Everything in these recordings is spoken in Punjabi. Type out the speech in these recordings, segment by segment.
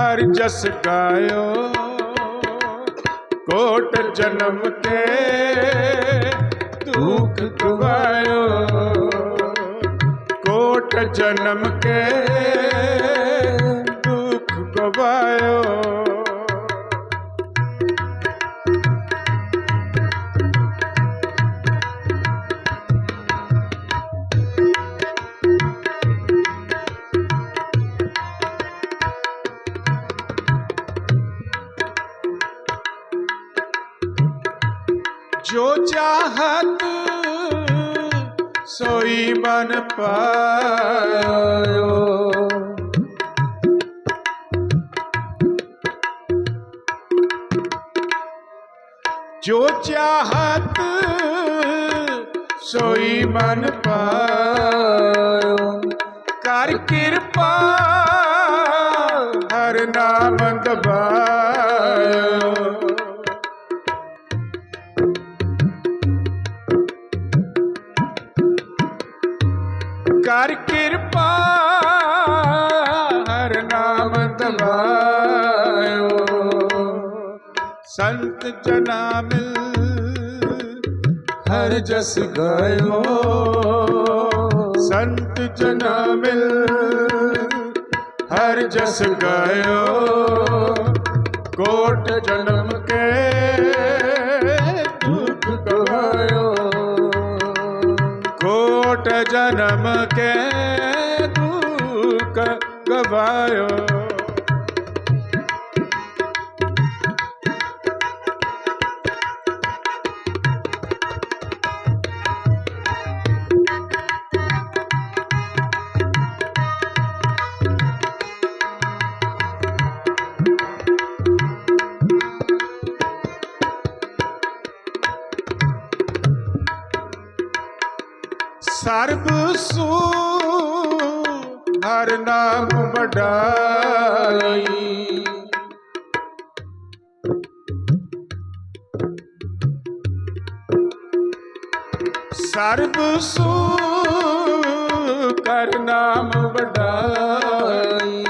ਹਰ ਜਸ ਗਾਇਓ। ਕੋਟ ਜਨਮ ਕੇ ਦੁਖ ਗਵਾਇਓ ਕੋਟ ਜਨਮ ਕੇ ਦੁਖ ਗਵਾਇਓ ਜੋ ਚਾਹਤ ਸੋਈ ਮਨ ਪਾਇਓ। ਜੋ ਚਾਹਤ ਸੋਈ ਮਨ ਪਾਇਓ। ਕਰ ਕਿਰਪਾ ਹਰ ਨਾਮ ਦਬਾਇਓ ਕਰ ਕਿਰਪਾ, ਹਰ ਨਾਮ ਦਵਾਇਓ। ਸੰਤ ਜਨਾ ਮਿਲ ਹਰ ਜਸ ਗਾਇਓ। ਸੰਤ ਜਨਾ ਮਿਲ ਹਰ ਜਸ ਗਾਇਓ। ਕੋਟ ਜਨਮ ਕੇ ਕੋਟ ਜਨਮ ਕੇ ਦੁਖ ਗਵਾਇਓ। ਵਡਾਈ। ਸਰਬ ਸੂ ਕਰ ਨਾਮ ਵਡਾਈ।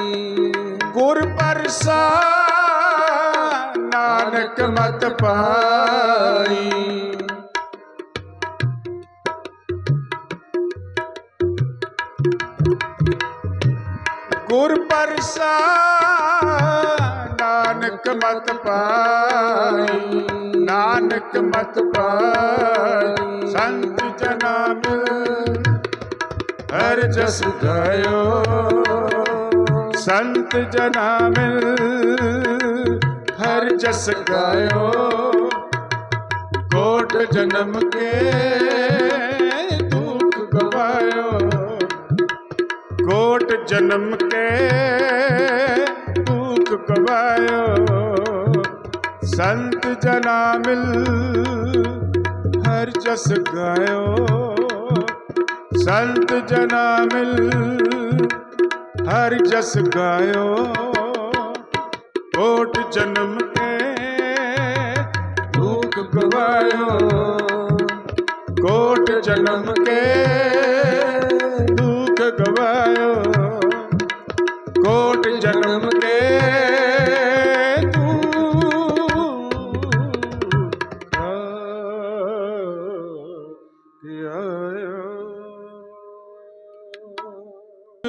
ਗੁਰ ਪਰਸਾ ਨਾਨਕ ਮਤ ਪਾਈ। ਗੁਰ ਪਰਸਾ ਨਾਨਕ ਮਤ ਪਾਈ, ਨਾਨਕ ਮਤ ਪਾਈ, ਸੰਤ ਜਨਾ ਮਿਲ, ਹਰ ਜਸ ਗਾਇਓ। ਸੰਤ ਜਨਾ ਮਿਲ, ਹਰ ਜਸ ਗਾਇਓ। ਕੋਟ ਜਨਮ ਕੇ ਕੋਟ ਜਨਮ ਕੇ ਦੁਖ ਗਵਾਇਓ ਸੰਤ ਜਨਾ ਮਿਲ ਹਰ ਜਸ ਗਾਇਓ। ਸੰਤ ਜਨਾ ਮਿਲ ਹਰ ਜਸ ਗਾਇਓ। ਕੋਟ ਜਨਮ ਕੇ ਦੁਖ ਗਵਾਇਓ ਕੋਟ ਜਨਮ ਕੇ ਗਵਾਇਓ। ਕੋਟ ਜਨਮ ਕੇ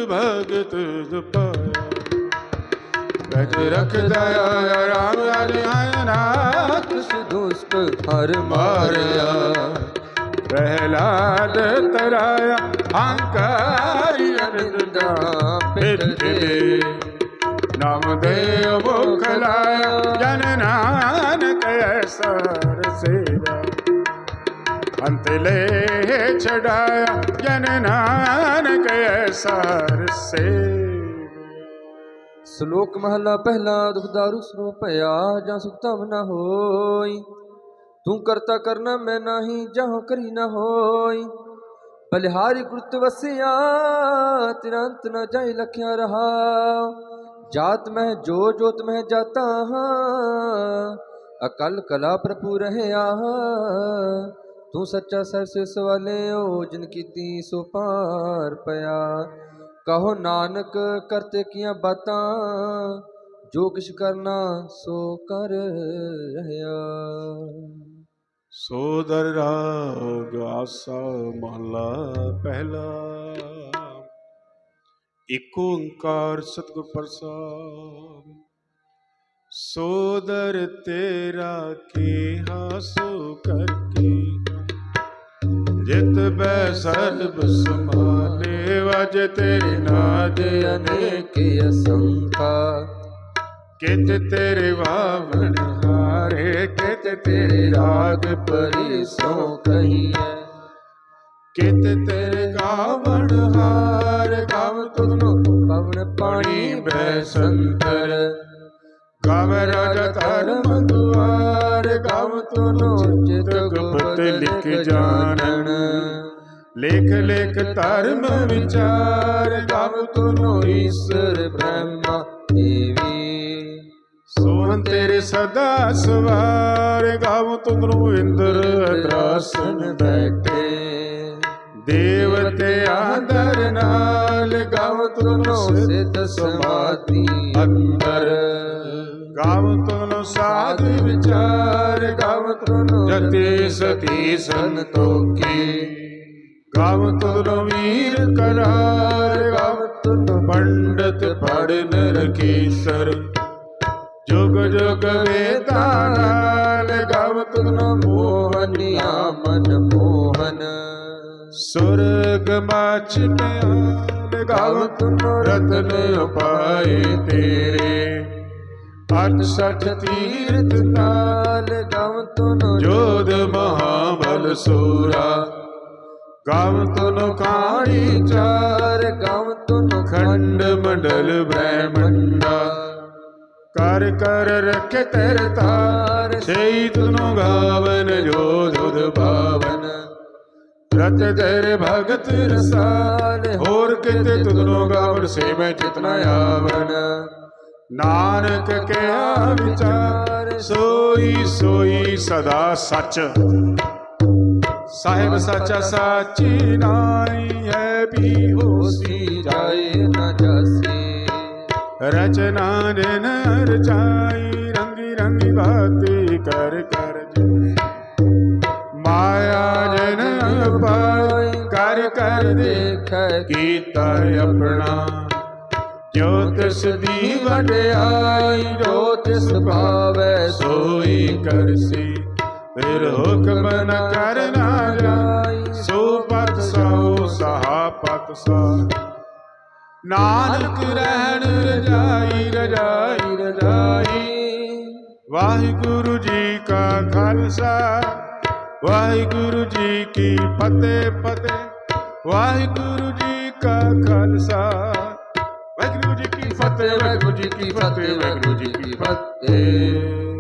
ਭਗਤ ਜਪਾਇਆ। ਤਜ ਰਖਦਾ ਰਾਮ ਰਾਜ ਨਾਥ। ਤਿਸ ਦੁਸ਼ਟ ਹਰ ਮਾਰਿਆ ਮਾਰਿਆ। ਪ੍ਰਹਿਲਾਦ ਤਰਾਇਆ। ਹੰਕਾਰੀ ਅਨੰਦਾ ਪਿਤ ਦੇ। ਨਾਮ ਦੇਵ ਮੁਖ ਲਾਇਆ ਜਨ ਨਾਨਕ ਐਸਰ ਸੇਵਾ। ਅੰਤ ਲੈ ਛਡਾਇਆ ਜਨ ਨਾਨਕ ਐਸਰ ਸੇਵਾ। ਸ਼ਲੋਕ ਮਹਲਾ ਪਹਿਲਾ ਦੁਖਦਾਰੂ ਸਰੂਪ ਭਇਆ, ਜਾਂ ਸੁਖ ਧਮ ਨਾ ਹੋਈ। ਤੂੰ ਕਰਤਾ ਕਰਨਾ ਮੈਂ ਨਾਹੀ, ਜਾਂ ਕਰੀ ਨਾ ਹੋਈ। ਬਲਿਹਾਰੀ ਗੁਰਤ ਵਸਿਆ ਤੇਰਾ ਅੰਤ ਨਾ ਜਾਈ ਲਖਿਆ ਰਹਾ। ਜਾਤ ਮਹਿ ਜੋ ਜੋਤ ਮਹਿ ਜਾਤਾ ਹਾਂ, ਅਕਲ ਕਲਾ ਪ੍ਰਭੂ ਰਹਿਆ ਤੂੰ ਸੱਚਾ ਸਰ ਸੇ ਸਵਾਲਿਓ ਜਿਨ ਕੀਤੀ ਸੋ ਪਾਰ ਪਿਆ। ਕਹੋ ਨਾਨਕ, ਕਰਤੇ ਕੀਆਂ ਬਾਤਾਂ, ਜੋ ਕਿਛ ਕਰਨਾ ਸੋ ਕਰ ਰਹਿਆ। ਸੋਦਰ ਰਾਗ ਆਸਾ ਮਹਲਾ ਪਹਿਲਾ। ਇਕ ਓੰਕਾਰ ਸਤਿਗੁਰ ਪ੍ਰਸਾਦ। ਸੋਦਰ ਤੇਰਾ ਕੀਹਾ ਸੋ ਕਰਕੇ। ਜਿਤ ਬੈ ਸਰਬ ਸਮਾਲੇ ਵਜ ਤੇਰੇ ਨਾਦ ਅਨੇਕ ਅਸੰਖਾ। ਕਿਤ ਤੇਰੇ ਵਾਵਣ ਹਾਰੇ, ਕਿਤ ਤੇਰੇ ਰਾਗ ਪਰੀ ਸੋ ਕਹੀਐ। ਕਿਤ ਤੇਰੇ ਗਾਵਣ ਹਾਰ, ਗਾਵ ਤੁਧਨੋ ਪਵਨ ਪਾਣੀ ਬੈ ਸੰਤਰ। ਗਾਵ ਰਾਜਾ ਧਰਮ ਦੁਆਰ, ਗਾਵ ਤੁਨੋ ਚਿਤ ਗੁਪਤ ਲਿਖ ਜਾਣਨ। ਲੇਖ ਲੇਖ ਧਰਮ ਵਿਚਾਰ, ਗਾਵ ਤੁਨੋ ਈਸ਼ਰ ਬ੍ਰਹਮਾ ਦੇਵੀ। ਸੋਹਣ ਤੇਰੇ ਸਦਾ ਸਵਾਰ, ਗਾਵ ਤੁਨੋ ਇੰਦਰ ਅਦਰਾਸਨ ਬੈਠੇ। ਦੇਵਤੇ ਆਦਰ ਨਾਲ ਗਾਵ ਤੁਨੋ ਸਿੱਧ ਸਮਾਧੀ ਅੰਦਰ। ਗਾਵ ਤੁਨੋ ਸਾਧ ਵਿਚਾਰ, ਗਾਵ ਤੁਨੋ ਜਤੇ ਸਤੀ ਸੰਤੋਖੀ। ਗਾਵ ਤੁਨੋ ਵੀਰ ਕਰਾਰ, ਗਾਵ ਤੁਨੋ ਪੰਡਤ ਪੜਨ ਰਖੀਸਰ ਜੁਗ ਜੁਗ ਵੇਦਾਂ ਨਾਲ ਗਵਤ ਤੁਨੋ ਮੋਹਨੀਆ ਮਨ ਮੋਹਨ। ਸੁਰਗ ਮਾਚ ਪਿਆਲ ਗਾਵ ਤੁਨੋ ਰਤਨ ਉਪਾਏ ਤੇਰੇ। ਅਠ ਸਠ ਤੀਰਥ ਤਾਲ ਗਵਤ ਤੁਨ ਜੋਧ ਮਹਾਬਲ ਸੂਰਾ। ਗਵਤ ਤੁਨੋ ਕਾਣੀ ਚਾਰ ਗਵਤ ਤੁਨ ਖੰਡ ਮੰਡਲ ਬ੍ਰਹਮੰਡਾ। ਕਰ ਕਰ ਰਖੇ ਤੇਰ ਤਾਰ। ਸਈ ਤੁਨੋ ਗਾਵਨ, ਜੋ ਦੁਧ ਭਾਵਨ ਰਤ ਤੇਰੇ ਭਗਤ ਰਸਾਲ ਹੋਰ ਕਿਤੇ ਤੁਧਨੋ ਗਾਵਨ, ਸੇ ਮੈਂ ਚਿਤਨਾ ਆਵਨ। ਨਾਨਕ ਕਿਆ ਵਿਚਾਰ, ਸੋਈ ਸੋਈ ਸਦਾ ਸੱਚ। ਸਾਹਿਬ ਸੱਚਾ ਸਾਚੀ ਨਾਈ ਹੈ ਵੀ ਹੋਸੀ ਜਾਏ ਰਚਨਾ ਦਿਨ ਰਚਾਈ ਰੰਗੀ ਰੰਗੀ ਬਾਤੀ ਕਰ ਕਰ। ਮਾਇਆ ਜਨ ਪਾਈ ਕਰ ਕਰ ਦੇ ਦੇਖੈ ਕੀਤਾ ਆਪਣਾ। ਜੋ ਤਿਸ ਦੀ ਵਡਿਆਈ ਜੋ ਤਿਸ ਭਾਵੈ ਸੋਈ ਕਰਸੀ। ਫਿਰ ਹੁਕਮ ਨ ਕਰਨਾ ਜਾਈ ਸੋ ਪਤ ਸੋ, ਸਹਾ ਪਤ ਸਾ। ਨਾਨਕ ਰਹਿਣ ਰਜਾਈ ਰਜਾਈ ਰਜਾਈ। ਵਾਹਿਗੁਰੂ ਜੀ ਕਾ ਖਾਲਸਾ, ਵਾਹਿਗੁਰੂ ਜੀ ਕੀ ਫਤਿਹ ਫਤਿਹ। ਵਾਹਿਗੁਰੂ ਜੀ ਕਾ ਖਾਲਸਾ। ਵਾਹਿਗੁਰੂ ਜੀ ਕੀ ਫਤਿਹ, ਵਾਹਿਗੁਰੂ ਜੀ ਕੀ ਫਤਿਹ, ਵਾਹਿਗੁਰੂ ਜੀ ਕੀ ਫਤਿਹ।